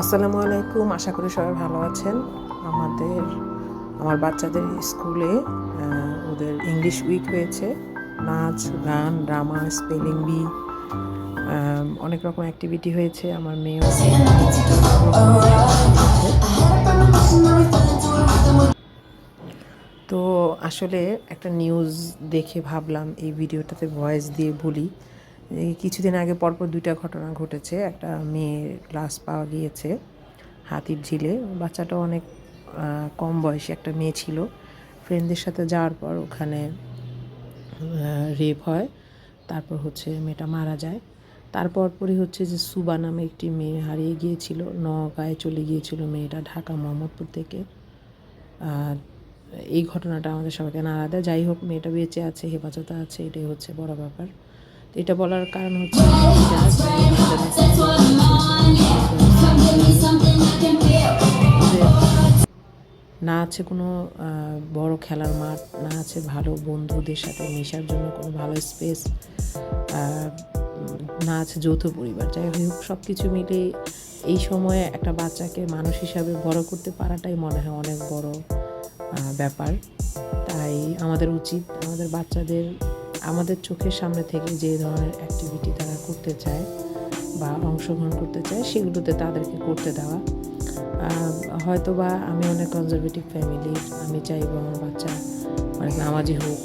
আসসালামু আলাইকুম, আশা করি সবাই ভালো আছেন। আমাদের, আমার বাচ্চাদের স্কুলে ওদের ইংলিশ উইক হয়েছে। নাচ, গান ড্রামা স্পেলিং বি অনেক রকম অ্যাক্টিভিটি হয়েছে। আমার মেয়েও তো আসলে একটা নিউজ দেখে ভাবলাম, এই ভিডিওটাতে ভয়েস দিয়ে বলি। কিছুদিন আগে পরপর দুইটা ঘটনা ঘটেছে। একটা মেয়ের লাশ পাওয়া গিয়েছে হাতির ঝিলে। বাচ্চাটা অনেক কম বয়সী একটা মেয়ে ছিল। ফ্রেন্ডদের সাথে যাওয়ার পর ওখানে রেপ হয়। তারপর হচ্ছে মেয়েটা মারা যায়। তারপর পরই হচ্ছে যে সুবা নামে একটি মেয়ে হারিয়ে গিয়েছিল। নগাঁয়ে চলে গিয়েছিল মেয়েটা ঢাকা, মোহাম্মদপুর থেকে। এই ঘটনাটা আমাদের সবাইকে নাড়া দেয়। যাই হোক, মেয়েটা বেঁচে আছে, হেফাজতে আছে, এটাই হচ্ছে বড় ব্যাপার। এটা বলার কারণ হচ্ছে না আছে কোনো বড় খেলার মাঠ, না আছে ভালো বন্ধুদের সাথে মেশার জন্য কোনো ভালো স্পেস না আছে যৌথ পরিবার। যাই হোক সব কিছু মিলে এই সময়ে একটা বাচ্চাকে মানুষ হিসাবে বড় করতে পারাটাই মনে হয় অনেক বড় ব্যাপার। তাই আমাদের উচিত আমাদের বাচ্চাদের আমাদের চোখের সামনে থেকে যে ধরনের অ্যাক্টিভিটি তারা করতে চায় বা অংশগ্রহণ করতে চায়, সেগুলোতে তাদেরকে করতে দেওয়া। হয়তো বা আমি অনেক কনজারভেটিভ ফ্যামিলির আমি চাইব আমার বাচ্চা অনেক নামাজি হোক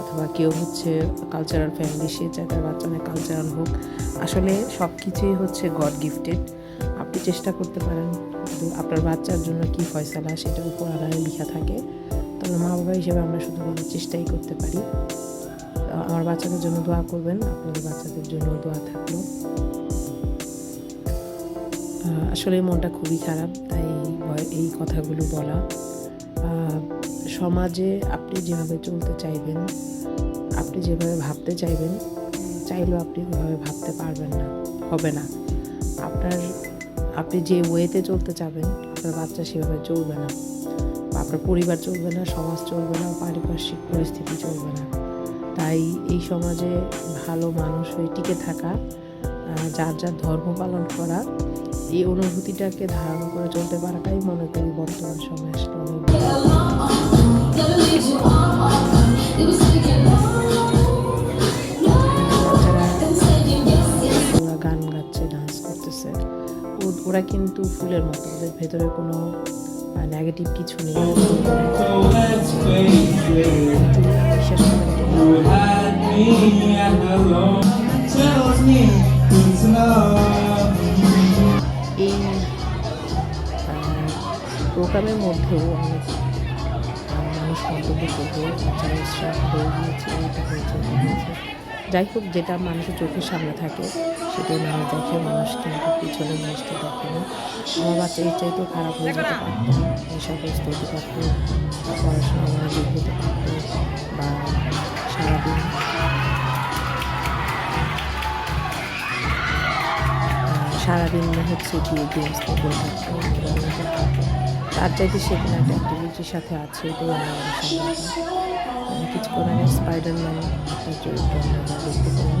অথবা কেউ হচ্ছে কালচারাল ফ্যামিলি সে চায় তার বাচ্চা অনেক কালচারাল হোক। আসলে সব কিছুই হচ্ছে গড গিফটেড আপনি চেষ্টা করতে পারেন আপনার বাচ্চার জন্য কি ফয়সালা সেটা উপর আধারে লেখা থাকে। তবে মা বাবা হিসেবে আমরা শুধুমাত্র চেষ্টাই করতে পারি। আমার বাচ্চাদের জন্য দোয়া করবেন, আপনাদের বাচ্চাদের জন্য দোয়া থাকল। আসলে মনটা খুবই খারাপ, তাই এই কথাগুলো বলা। সমাজে আপনি যেভাবে চলতে চাইবেন, আপনি যেভাবে ভাবতে চাইবেন, চাইলেও আপনি ওইভাবে ভাবতে পারবেন না, হবে না। আপনার, আপনি যে ওয়েতে চলতে চাবেন, আপনার বাচ্চা সেভাবে চলবে না। আপনার পরিবার চলবে না, সমাজ চলবে না, পারিপার্শ্বিক পরিস্থিতি চলবে না। তাই এই সমাজে ভালো মানুষ হয়ে টিকে থাকা যার যার ধর্ম পালন করা, এই অনুভূতিটাকে ধারণ করে চলতে পারাটাই মনে করি বর্তমান সময়ে আসলে ওরা গান গাচ্ছে ডান্স করতেছে ওরা কিন্তু ফুলের মতো, ওদের ভেতরে কোনো নেগেটিভ কিছু নেই। এই প্রোগ্রামের মধ্যেও অনেক মানুষ মন্তব্য করবে বাচ্চারা হয়ে গিয়েছে যাই হোক, যেটা মানুষের চোখের সামনে থাকে সেটাই মানুষ দেখে মানুষ কিন্তু পিছনে জিনিসটা দেখে না, আমার বাচ্চা এর চাইতেও খারাপ হয়ে যেতে পারতো নেশাগ্রস্ত হতে পারতো পড়াশোনা মনোযোগ হতে পারতো বা সারাদিন সারাদিন হচ্ছে গিয়ে গেমস খেলে থাকতো তার চাইতে সেখানে একটা অ্যাক্টিভিটির সাথে আছে এটাই আমার অনেক কিছুক্ষণ আগে স্পাইডারম্যান একটা চরিত্র আমরা দেখতে পেলাম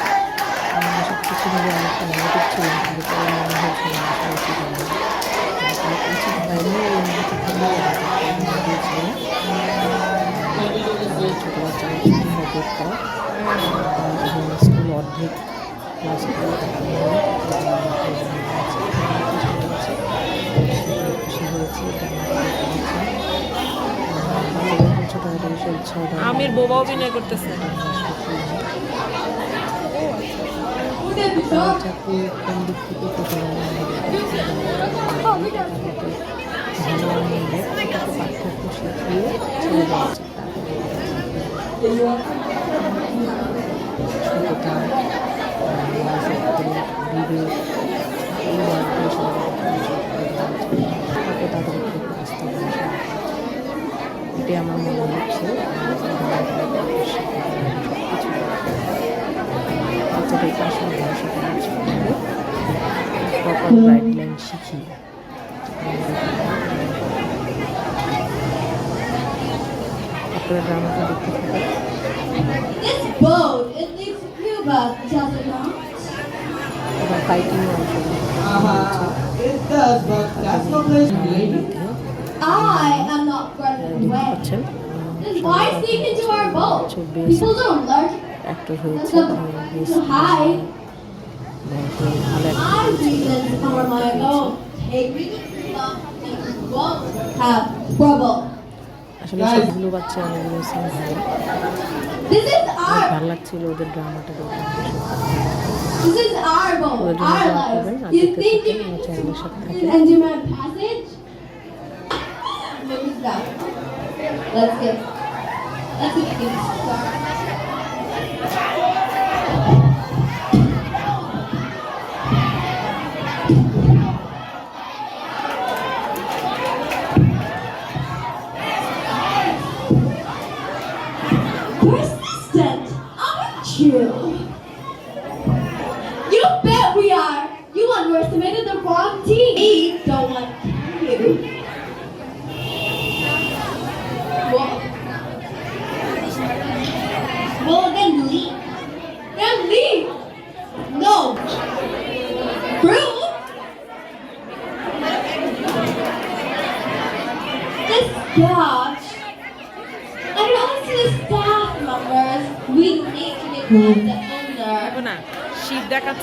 সব কিছু মিলে অনেকটা নেগেটিভ মনে উচিত উচিত হয়নি। এই অনুভূতি থেকে ছোটো বাচ্চারা স্কুল অর্ধেক ক্লাস করে খুশি হয়েছে এটা আমার আমির বোবা অভিনয় করতেছে। এটাকে কোন দিক থেকে কোথায় পার্থক্য শিখিয়ে চলে যাচ্ছে সততা সত্য বিবেক এই মাধ্যমে সবাই তাদের আসতে এটাই আমার dai ka This boat, it leaves Cuba, does it not? Uh-huh. It does, but that's no place I am not running away. Why sneak into our boat? People don't learn actor হয়েছে আসলে সবগুলো বাচ্চা অনেকগুলো scene ভালো ভালো লাগছিল ওদের ড্রামাটা Let's get let's get started. Oh,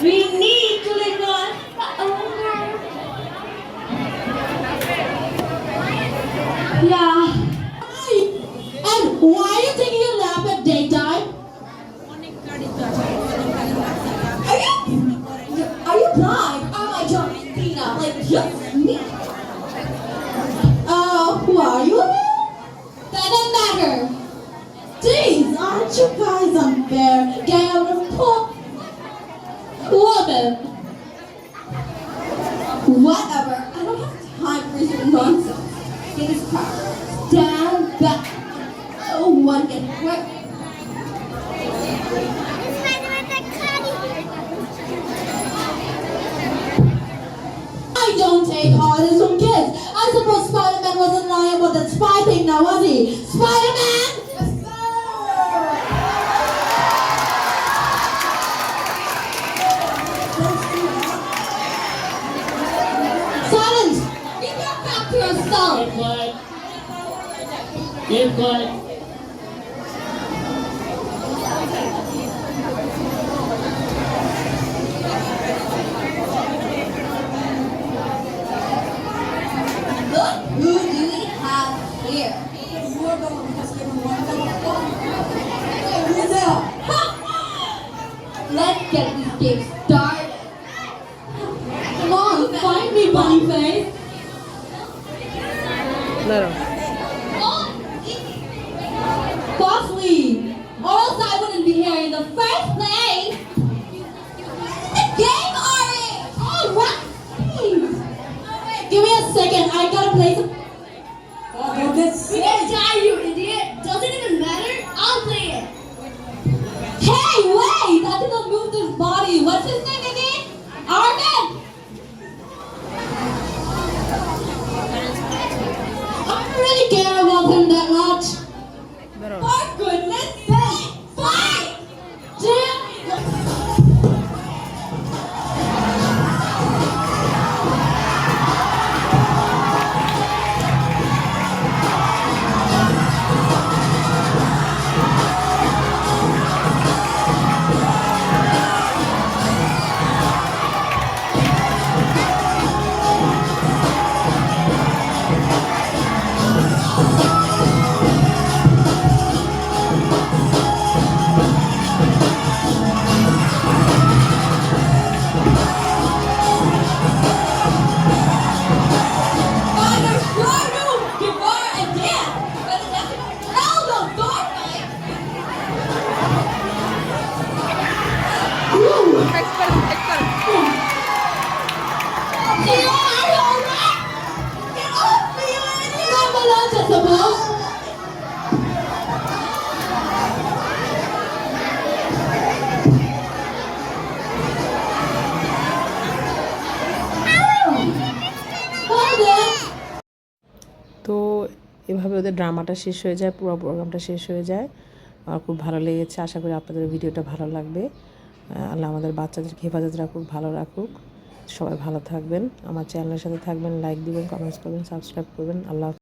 We need to let go. Yeah. And why are you taking a nap at daytime? Are you? Are you blind? Am I John Tina? Like just me? Uh, who are you? That doesn't aren't you guys unfair? Can Everyone can quit. I don't take orders from kids. I suppose Spider-Man wasn't lying about that spy thing now, was he? Spider-Man! Silence! Keep your back to yourself! Get quiet. Get quiet. ওদের ড্রামাটা শেষ হয়ে যায়, পুরো প্রোগ্রামটা শেষ হয়ে যায়। আমার খুব ভালো লেগেছে। আশা করি আপনাদের ভিডিওটা ভালো লাগবে। আল্লাহ আমাদের বাচ্চাদেরকে হেফাজত রাখুক, ভালো রাখুক। সবাই ভালো থাকবেন। আমার চ্যানেলের সাথে থাকবেন, লাইক দিবেন কমেন্টস করবেন সাবস্ক্রাইব করবেন। আল্লাহ।